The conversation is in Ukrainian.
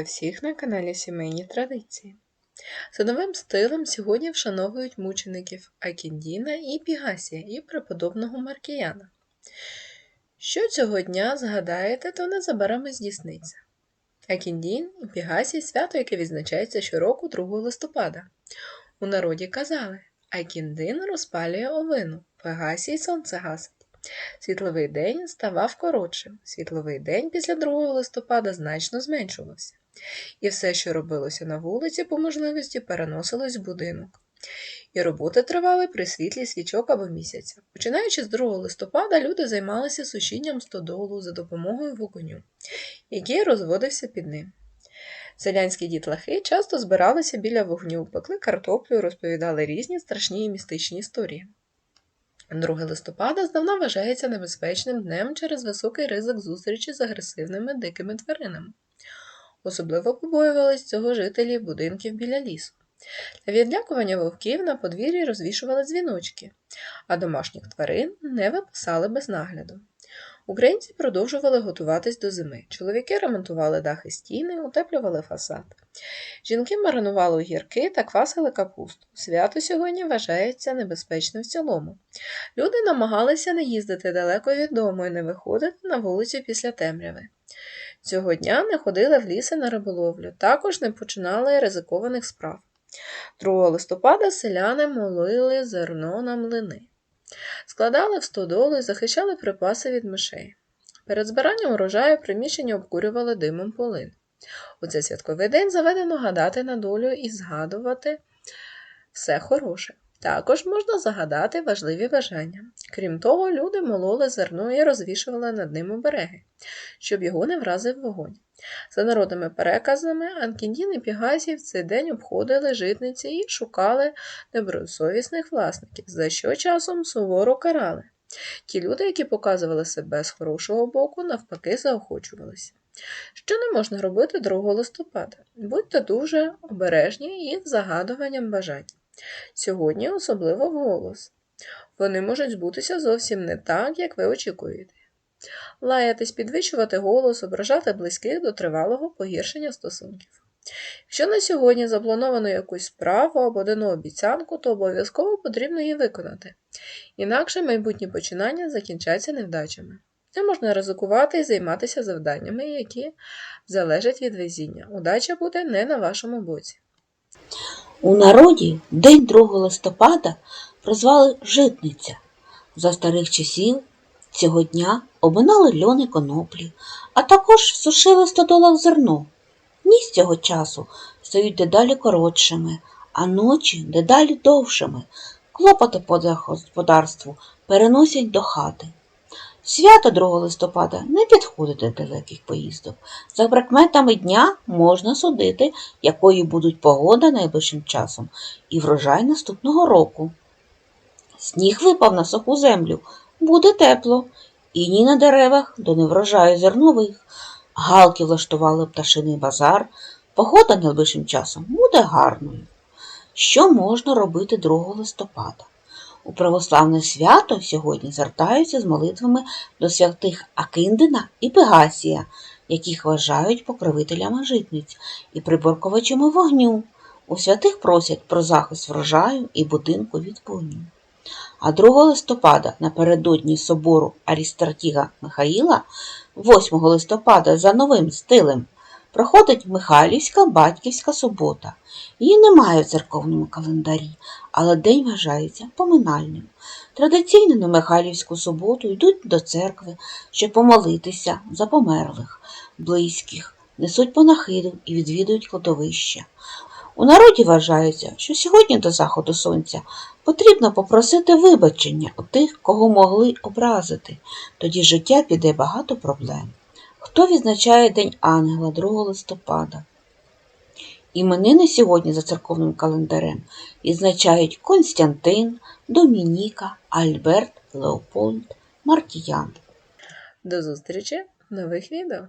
всіх на каналі Сімейні Традиції. За новим стилем сьогодні вшановують мучеників Акіндіна і Пігасія і преподобного Маркіяна. Що цього дня згадаєте, то незабаром і здійсниться. Акіндін і Пігасій свято, яке відзначається щороку 2 листопада. У народі казали Акіндин розпалює овину, Пегасій сонце гасить. Світловий день ставав коротшим, світловий день після 2 листопада значно зменшувався. І все, що робилося на вулиці, по можливості переносилось в будинок. І роботи тривали при світлі свічок або місяця. Починаючи з 2 листопада, люди займалися сушінням стодолу за допомогою вогню, який розводився під ним. Селянські дітлахи часто збиралися біля вогню, пекли картоплю розповідали різні страшні і містичні історії. 2 листопада здавна вважається небезпечним днем через високий ризик зустрічі з агресивними дикими тваринами. Особливо побоювались цього жителі будинків біля лісу. Для відлякування вовків на подвір'ї розвішували дзвіночки, а домашніх тварин не виписали без нагляду. Українці продовжували готуватись до зими. Чоловіки ремонтували дахи стіни, утеплювали фасад. Жінки маринували огірки та квасили капусту. Свято сьогодні вважається небезпечним в цілому. Люди намагалися не їздити далеко від дому і не виходити на вулицю після темряви. Цього дня не ходили в ліси на риболовлю, також не починали ризикованих справ. 2 листопада селяни молили зерно на млини, складали в стодоли захищали припаси від мишей. Перед збиранням урожаю приміщення обкурювали димом полин. У цей святковий день заведено гадати на долю і згадувати все хороше. Також можна загадати важливі бажання. Крім того, люди мололи зерно і розвішували над ним обереги, щоб його не вразив вогонь. За народними переказами, Анкіндін і Пігасій цей день обходили житниці і шукали добросовісних власників, за що часом суворо карали. Ті люди, які показували себе з хорошого боку, навпаки, заохочувалися. Що не можна робити 2 листопада? Будьте дуже обережні із загадуванням бажань. Сьогодні особливо вголос. Вони можуть збутися зовсім не так, як ви очікуєте. Лаятись, підвищувати голос, ображати близьких до тривалого погіршення стосунків. Якщо на сьогодні заплановано якусь справу або дано обіцянку, то обов'язково потрібно її виконати, інакше майбутні починання закінчаться невдачами. Не можна ризикувати і займатися завданнями, які залежать від везіння. Удача буде не на вашому боці. У народі день 2 листопада прозвали Житниця. За старих часів цього дня обминали льони коноплі, а також сушили стодолах зерно. Дні з цього часу стають дедалі коротшими, а ночі дедалі довшими. Клопоти по господарству переносять до хати. Свято 2 листопада не підходить до далеких поїздок. За прикметами дня можна судити, якою будуть погода найближчим часом і врожай наступного року. Сніг випав на суху землю, буде тепло, і ні на деревах до неврожаю зернових. Галки влаштували пташиний базар, погода найближчим часом буде гарною. Що можна робити 2 листопада? У православне свято сьогодні звертаються з молитвами до святих Акиндина і Пегасія, яких вважають покровителями житниць і приборкувачами вогню. У святих просять про захист врожаю і будинку від вогню. А 2 листопада напередодні собору Арістратіга Михаїла, 8 листопада за новим стилем проходить Михайлівська батьківська субота. Її немає в церковному календарі, але день вважається поминальним. Традиційно на Михайлівську суботу йдуть до церкви, щоб помолитися за померлих, близьких, несуть панахиду і відвідують кладовища. У народі вважається, що сьогодні до заходу сонця потрібно попросити вибачення у тих, кого могли образити, тоді життя піде багато проблем. Хто відзначає День Ангела 2 листопада? Іменини сьогодні за церковним календарем відзначають Константин, Домініка, Альберт, Леопольд, Маркіян. До зустрічі в нових відео!